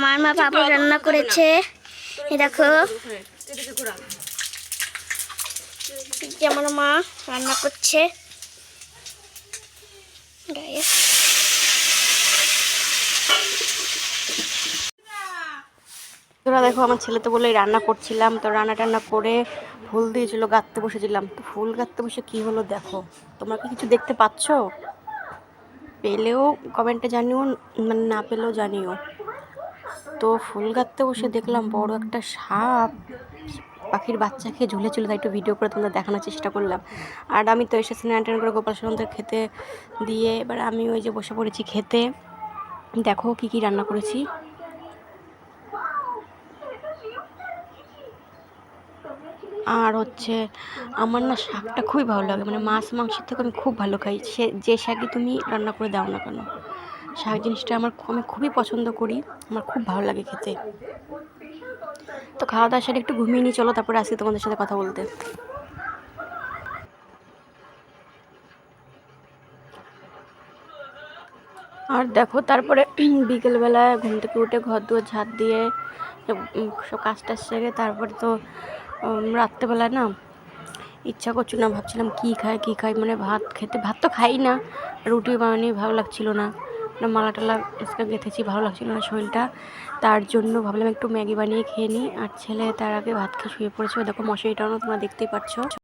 আমার মা পাপড় রান্না করেছে। দেখো। এই আমার মা রান্না করছে। তোরা দেখো আমার ছেলে তো বলে রান্না করছিলাম। তো রান্না টান্না করে ফুল দিয়েছিল গাঁততে বসেছিলাম। তো ফুল গাঁততে বসে কি হলো দেখো? তোমরা কি কিছু দেখতে পাচ্ছ? পেলেও কমেন্টে জানিও মানে না পেলেও জানিও। তো ফুল গাঁততে বসে দেখলাম বড় একটা সাপ। পাখির বাচ্চাকে ঝুলেছিল, তাই একটু ভিডিও করে তোমাদের দেখানোর চেষ্টা করলাম। আর আমি তো এসে স্নান করে গোপাল সোনাদের খেতে দিয়ে, এবার আমি ওই যে বসে পড়েছি খেতে। দেখো কি কি রান্না করেছি। আর হচ্ছে আমার না শাকটা খুবই ভালো লাগে মানে মাছ মাংসের থেকে আমি খুব ভালো খাই। সে, যে শাকই তুমি রান্না করে দাও না কেন? শাক জিনিসটা আমার আমি খুবই পছন্দ করি। আমার খুব ভালো লাগে খেতে। তো খাওয়া দাওয়া সাথে একটু ঘুমিয়ে নিয়ে চলো তারপরে আসি তোমাদের সাথে কথা বলতে। আর দেখো তারপরে বিকেলবেলায় ঘুম থেকে উঠে ঘর দুয়ার ঝাঁট দিয়ে সব কাজ টাজ সেরে তারপরে তো রাত্রেবেলায় না ইচ্ছা করছিল না, ভাবছিলাম কী খাই কী খাই মানে ভাত খেতে, ভাত তো খাই না, রুটি বানানি ভালো লাগছিল না। মালা টালা আজকে গেঁথেছি, ভালো লাগছিল না শরীরটা। তার জন্য ভাবলাম একটু ম্যাগি বানিয়ে খেয়ে নিই। আর ছেলে তার আগে ভাত খেয়ে শুয়ে পড়েছে। দেখো মশারিটাও তোমরা দেখতেই পাচ্ছ।